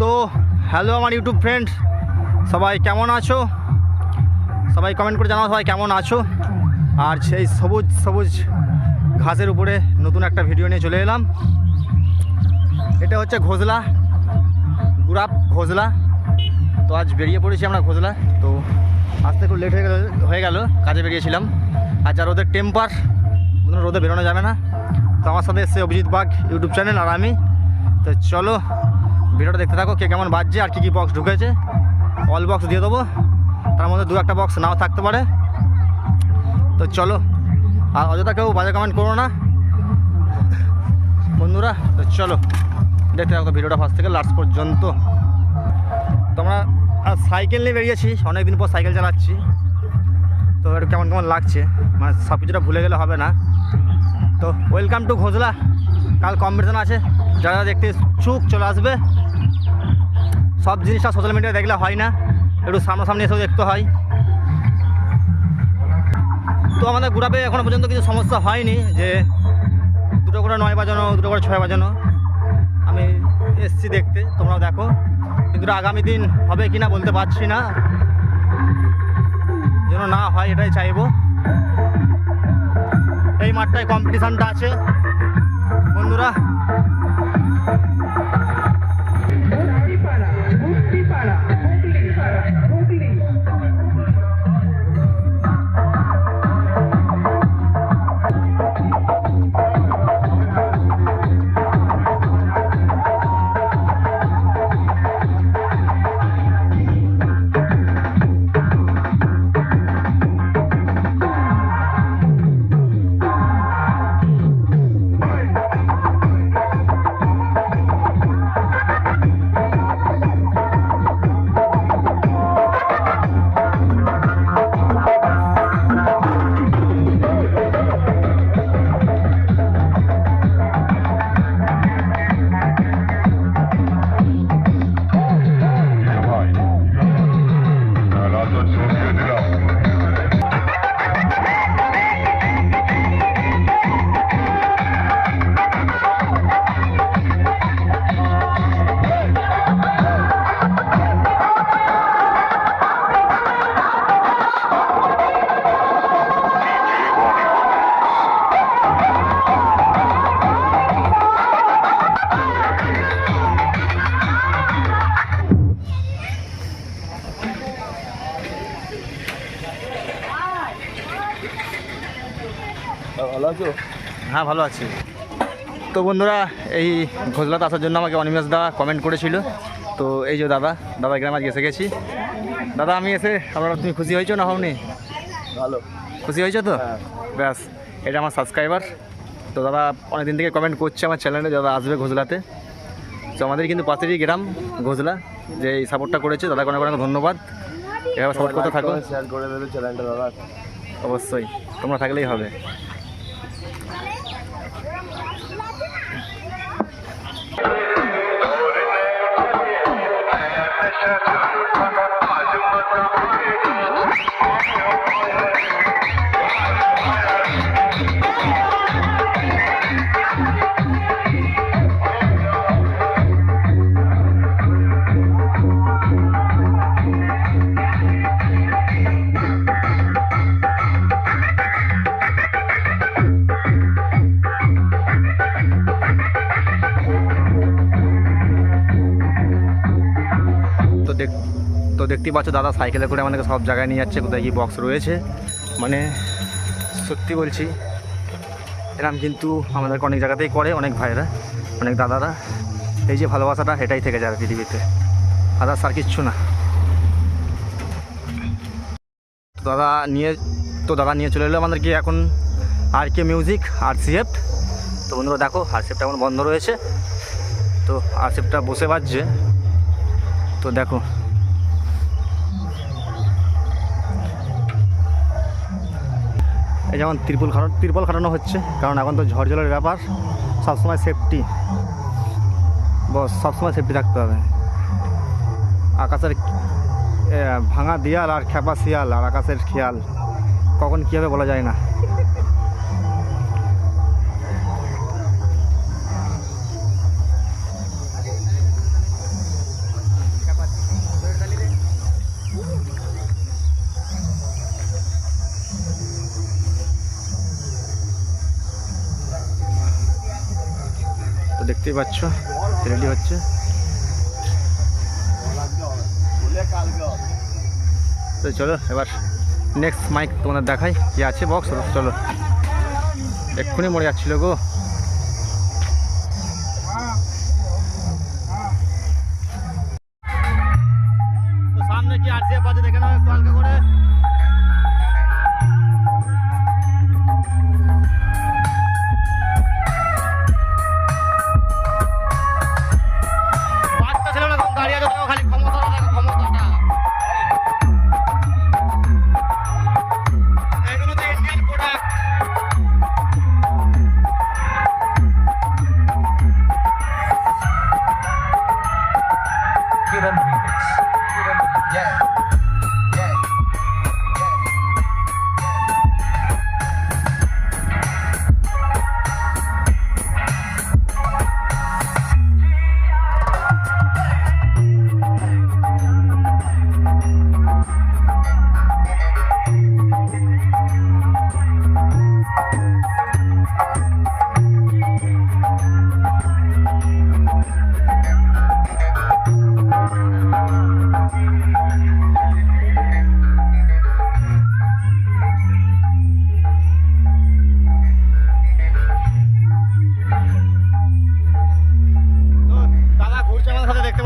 তো হ্যালো আমার YouTube friend সবাই কেমন আছো? সবাই কমেন্ট করে জানাও সবাই কেমন আছো? আর সেই সবুজ সবুজ ঘাসের উপরে নতুন একটা ভিডিও নিয়ে চলে এলাম। এটা হচ্ছে ঘোজলা গুরাপ ঘোজলা তো আজ বেরিয়ে পড়েছি আমরা ঘোজলা তো আসতে একটু লেট হয়ে গেল হয়ে গেল, কাজে বেরিয়েছিলাম। আর যার ওদের টেম্পার রোদে বেরোনো যাবে না। তো আমার সাথে এসছে অভিজিৎ বাগ ইউটিউব চ্যানেল আর আমি। তো চলো ভিডিওটা দেখতে থাকো, কে কেমন বাজছে আর কী কী বক্স ঢুকেছে। অল বক্স দিয়ে দেবো। তার মধ্যে দু একটা বক্স নাও থাকতে পারে। তো চলো, আর অযথা কেউ বাজে কমেন্ট করো না। বন্ধুরা, তো চলো, দেখতে থাকো ভিডিওটা ফার্স্ট থেকে লাস্ট পর্যন্ত। তো আমরা আর সাইকেল নিয়ে বেরিয়েছি অনেক দিন পর সাইকেল চালাচ্ছি। তো একটু কেমন কেমন লাগছে মানে সব কিছুটা ভুলে গেলে হবে না। তো ওয়েলকাম টু ঘোষলা। কাল কম্পিটিশন আছে। যারা দেখতে চুক চলে আসবে, সব জিনিসটা সোশ্যাল মিডিয়ায় দেখলে হয় না, একটু সামনাসামনি এসেও দেখতে হয়। তো আমাদের গ্রুপে এখনও পর্যন্ত কিছু সমস্যা হয়নি যে দুটো করে নয় বাজানো, দুটো করে ছয় বাজানো। আমি এসছি দেখতে, তোমরাও দেখো। কিন্তু আগামী দিন হবে কি না বলতে পারছি না। যেন না হয় এটাই চাইব। এই মাঠটায় কম্পিটিশানটা আছে। বন্ধুরা হ্যাঁ ভালো আছি। তো বন্ধুরা এই ঘোষলাতে আসার জন্য আমাকে অনিমেষ দা কমেন্ট করেছিল। তো এই যে দাদা দাদা গ্রামে আজকে এসে গেছি। দাদা আমি এসে আপনারা তুমি খুশি হয়েছো না হওনি? ভালো। খুশি হয়েছো তো? ব্যাস এটা আমার সাবস্ক্রাইবার তো দাদা অনেক দিন থেকে কমেন্ট করছে আমার চ্যানেলে দাদা আসবে ঘোষলাতে। তো আমাদের কিন্তু পাশেরই গ্রাম ঘোষলা যে এই সাপোর্টটা করেছে। দাদাকে অনেক অনেক ধন্যবাদ। এভাবে সাপোর্ট করতে থাকো। শেয়ার করে দেবে চ্যানেলটা দাদা। অবশ্যই তোমরা থাকলেই হবে। তো তো দেখতেই পাচ্ছ, দাদা সাইকেলে করে আমাদেরকে সব জায়গায় নিয়ে যাচ্ছে, কোথায় কি বক্স রয়েছে। মানে সত্যি বলছি, এরম কিন্তু আমাদেরকে অনেক জায়গাতেই করে, অনেক ভাইরা অনেক দাদারা। এই যে ভালোবাসাটা, এটাই থেকে যাবে পৃথিবীতে। আদার্স আর কিচ্ছু না। দাদা নিয়ে, তো দাদা নিয়ে চলে এলো আমাদেরকে এখন আর কে মিউজিক আর সিএফ তো বন্ধুরা, দেখো আর সিএফটা এখন বন্ধ রয়েছে। তো আর সিএফটা বসে বাজছে। তো দেখো এই যেমন ত্রিপুল খাটানো ত্রিপল খাটানো হচ্ছে, কারণ এখন তো ঝড় জলের ব্যাপার। সবসময় সেফটি বস, সবসময় সেফটি রাখতে হবে। আকাশের ভাঙা দিয়াল আর খেপা শিয়াল আর আকাশের খেয়াল। কখন কীভাবে বলা যায় না। দেখতেই পাচ্ছ রেডি হচ্ছে। তো চলো, এবার নেক্সট মাইক তোমাদের দেখাই, কি আছে বক্স চলো। এক্ষুনি মরে যাচ্ছিল গো। সামনে কি আরসিএফ বাজে দেখে করে।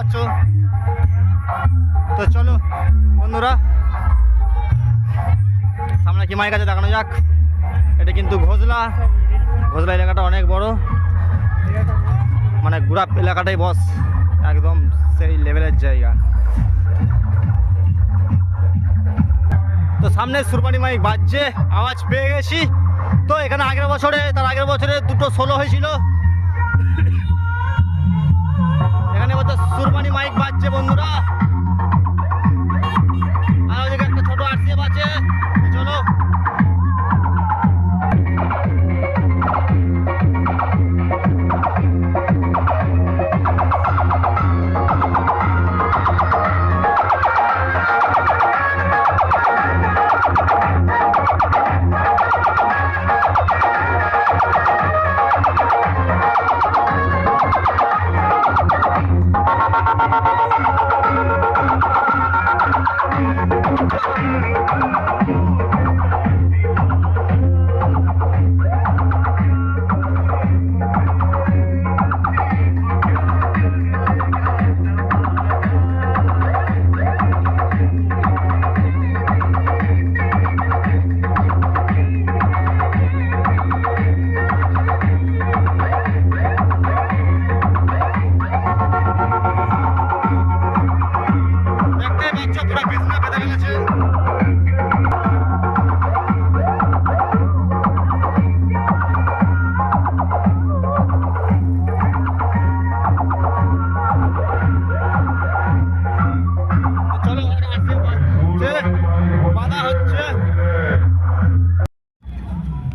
পাচ্ছ তো চলো, বন্ধুরা। সামনে কি মাইক আছে দেখানো যাক? এটা কিন্তু ঘোষলা ঘোষলা এলাকাটা অনেক বড়। মানে গুড়া এলাকাটাই বস। একদম সেই লেভেলের জায়গা। তো সামনে সুরবানি মাইক বাজছে, আওয়াজ পেয়ে গেছি। তো এখানে আগের বছরে, তার আগের বছরে দুটো ষোলো হয়েছিল। এখানে বলতে সুরবানি মাইক বাজছে বন্ধুরা। আর ওইদিকে একটা ছোট আরসিএফ আছে।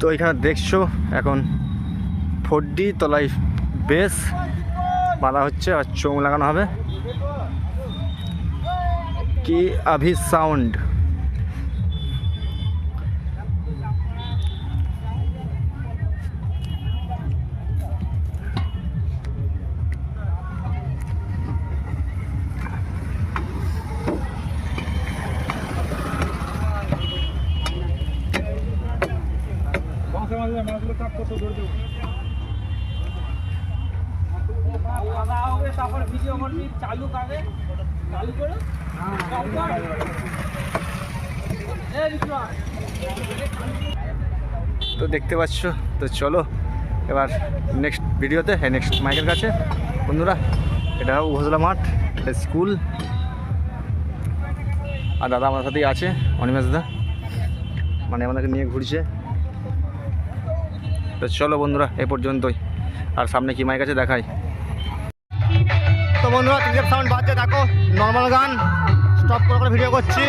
তো এখানে দেখছ এখন ফোর ডি তলায় বেস, বাঁধা হচ্ছে আর চোখ লাগানো হবে। কি আভি সাউন্ড তো দেখতে পাচ্ছ, তো চলো, এবার নেক্সট ভিডিওতে হ্যাঁ নেক্সট মাইকের কাছে। বন্ধুরা, এটা উপজেলা মাঠ, এটা স্কুল আর দাদা আমার সাথেই আছে, অনিমেষ দা। মানে আমাদেরকে নিয়ে ঘুরছে। তো চলো বন্ধুরা, এ পর্যন্তই। আর সামনে কি মায়ের কাছে দেখাই। তো বন্ধুরা সাউন্ড বাজছে, দেখো নর্মাল গান। স্টপ করে করে ভিডিও করছি।